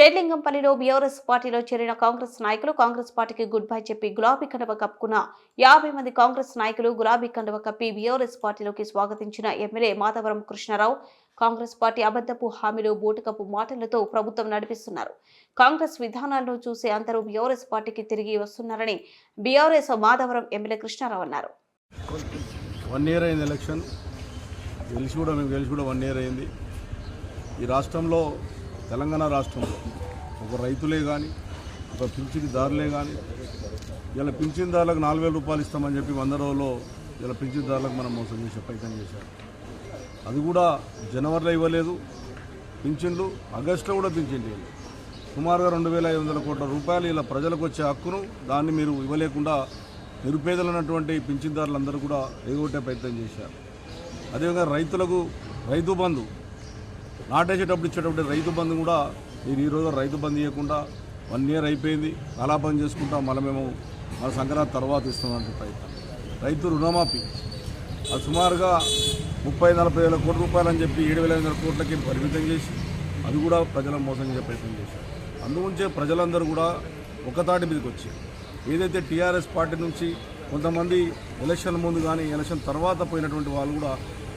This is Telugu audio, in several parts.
షేర్లింగంపల్లిలో బీఆర్ఎస్ పార్టీలో చేరిన కాంగ్రెస్ నాయకులు కాంగ్రెస్ పార్టీకి గుడ్ బై చెప్పి గులాబీ కండువ కప్పుకున్న యాభై మంది కాంగ్రెస్ నాయకులు గులాబీ కండువ కప్పి బీఆర్ఎస్ పార్టీలోకి స్వాగతించిన ఎమ్మెల్యే మాధవరం కృష్ణారావు. కాంగ్రెస్ పార్టీ అబద్ధపు హామీలు బూటకపు మాటలతో ప్రభుత్వం నడిపిస్తున్నారు. కాంగ్రెస్ విధానాలను చూసే అందరూ బీఆర్ఎస్ పార్టీకి తిరిగి వస్తున్నారని బీఆర్ఎస్ మాధవరం ఎమ్మెల్యే కృష్ణారావు అన్నారు. వన్ ఇయర్ అయింది ఎలక్షన్ గెలిచి కూడా మేము గెలిచి కూడా వన్ ఇయర్ అయింది. ఈ రాష్ట్రంలో తెలంగాణ రాష్ట్రంలో ఒక రైతులే కానీ ఒక పింఛన్దారులే కానీ ఇలా పింఛన్దారులకు నాలుగు వేల రూపాయలు ఇస్తామని చెప్పి వంద రోజుల్లో ఇలా పింఛన్దారులకు మనం మోసం చేసే ప్రయత్నం చేశారు. అది కూడా జనవరిలో ఇవ్వలేదు. పింఛన్లు ఆగస్టులో కూడా పింఛన్ లేదు. సుమారుగా రెండు వేల ఐదు వందల కోట్ల రూపాయలు ఇలా ప్రజలకు వచ్చే హక్కును దాన్ని మీరు ఇవ్వలేకుండా నిరుపేదలైనటువంటి పింఛన్దారులందరూ కూడా ఎగొట్టే ప్రయత్నం చేశారు. అదేవిధంగా రైతులకు రైతు బంధు నాటేసేటప్పుడు ఇచ్చేటప్పుడు రైతు బంధు కూడా నేను ఈరోజు రైతు బంధు ఇవ్వకుండా వన్ ఇయర్ అయిపోయింది కళాపం చేసుకుంటా మళ్ళీ మేము మన సంక్రాంతి తర్వాత ఇస్తామంటే ప్రయత్నం రైతు రుణమాఫీ. అది సుమారుగా ముప్పై నలభై వేల కోట్ల రూపాయలు అని చెప్పి ఏడు వేల ఐదు వందల కోట్లకి పరిమితం చేసి అది కూడా ప్రజలను మోసం చేసే ప్రయత్నం చేశారు. అందుగురించే ప్రజలందరూ కూడా ఒకతాటి మీదకి వచ్చారు. ఏదైతే టీఆర్ఎస్ పార్టీ నుంచి కొంతమంది ఎలక్షన్ ముందు కానీ ఎలక్షన్ తర్వాత పోయినటువంటి వాళ్ళు కూడా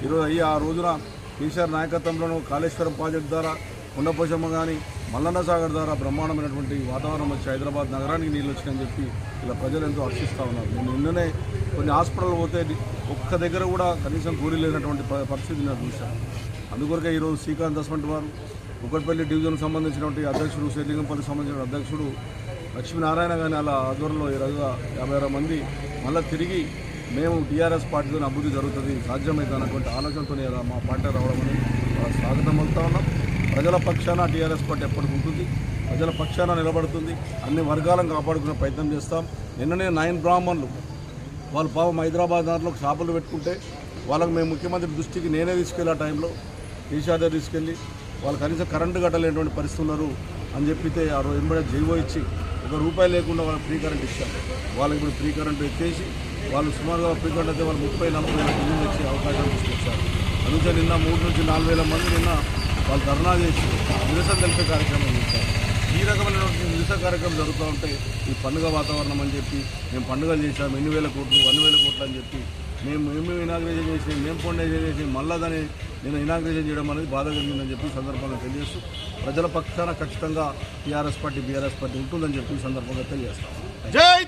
ఈరోజు అయ్యి ఆ రోజున కేసీఆర్ నాయకత్వంలోనూ కాళేశ్వరం ప్రాజెక్టు ద్వారా కుండపోషమ్మ కానీ మల్లన్న సాగర్ ద్వారా బ్రహ్మాండమైనటువంటి వాతావరణం వచ్చి హైదరాబాద్ నగరానికి నీళ్ళు వచ్చినాయని చెప్పి ఇలా ప్రజలు ఎంతో హర్షిస్తూ ఉన్నారు. నేను నిన్ననే కొన్ని హాస్పిటల్ పోతే ఒక్క దగ్గర కూడా కనీసం కూలీ లేనటువంటి ప- పరిస్థితి నేను చూశాను అందుకొరకే ఈరోజు శ్రీకాంత్ దస్మంట్ వారు కుక్కట్పల్లి డివిజన్కి సంబంధించినటువంటి అధ్యక్షుడు శ్రీలింగంపల్లికి సంబంధించిన అధ్యక్షుడు లక్ష్మీనారాయణ గారి అలా ఆధ్వర్యంలో ఈ రోజుగా యాభై ఆరు మంది మళ్ళీ తిరిగి మేము టీఆర్ఎస్ పార్టీతో అభివృద్ధి జరుగుతుంది సాధ్యమైతే అన్నటువంటి ఆలోచనతోనే మా పార్టీ రావడం అనేది. చాలా స్వాగతం పలుకుతా ఉన్నాం. ప్రజల పక్షాన టీఆర్ఎస్ పార్టీ ఎప్పటికి ఉంటుంది ప్రజల పక్షాన నిలబడుతుంది అన్ని వర్గాలను కాపాడుకునే ప్రయత్నం చేస్తాం. నిన్ననే నైన్ బ్రాహ్మణులు వాళ్ళు పాపం హైదరాబాద్ దాంట్లో షాపులు పెట్టుకుంటే వాళ్ళకి మేము ముఖ్యమంత్రి దృష్టికి నేనే తీసుకెళ్ళి ఆ టైంలో. కేసీఆర్ దగ్గర తీసుకెళ్ళి వాళ్ళు కనీసం కరెంటు కట్టలేనటువంటి పరిస్థితులు ఉన్నారు అని చెప్పితే ఆ రోజు ఎంబడే జీవో ఇచ్చి ఒక రూపాయి లేకుండా వాళ్ళకి ఫ్రీ కరెంట్ ఇచ్చాం. వాళ్ళకి ఇప్పుడు ఫ్రీ కరెంట్ ఎత్తేసి వాళ్ళు సుమారుగా ఫ్రీ అయితే వాళ్ళు ముప్పై నలభై వేల బిల్లులు వచ్చే అవకాశం తీసుకొచ్చారు. అందుకే నిన్న మూడు నుంచి నాలుగు వేల మంది నిన్న వాళ్ళు ధర్నా చేసి నిరసన తెలిపే కార్యక్రమం చేశారు. ఈ రకమైనటువంటి నిరసన కార్యక్రమం జరుగుతూ ఉంటే ఈ పండుగ వాతావరణం అని చెప్పి మేము పండుగలు చేశాము ఎన్ని వేల కోట్లు అన్ని వేల కోట్లు అని చెప్పి మేము మేము ఇనాగ్రేషన్ చేసి మేము ఫౌండేషన్ చేసి మళ్ళా దాన్ని నేను ఇనాగ్రేషన్ చేయడం అనేది బాధ కలిగిందని చెప్పి సందర్భంగా తెలియజేస్తూ ప్రజల పక్షాన ఖచ్చితంగా టీఆర్ఎస్ పార్టీ బీఆర్ఎస్ పార్టీ ఉంటుందని చెప్పి సందర్భంగా తెలియజేస్తాం జై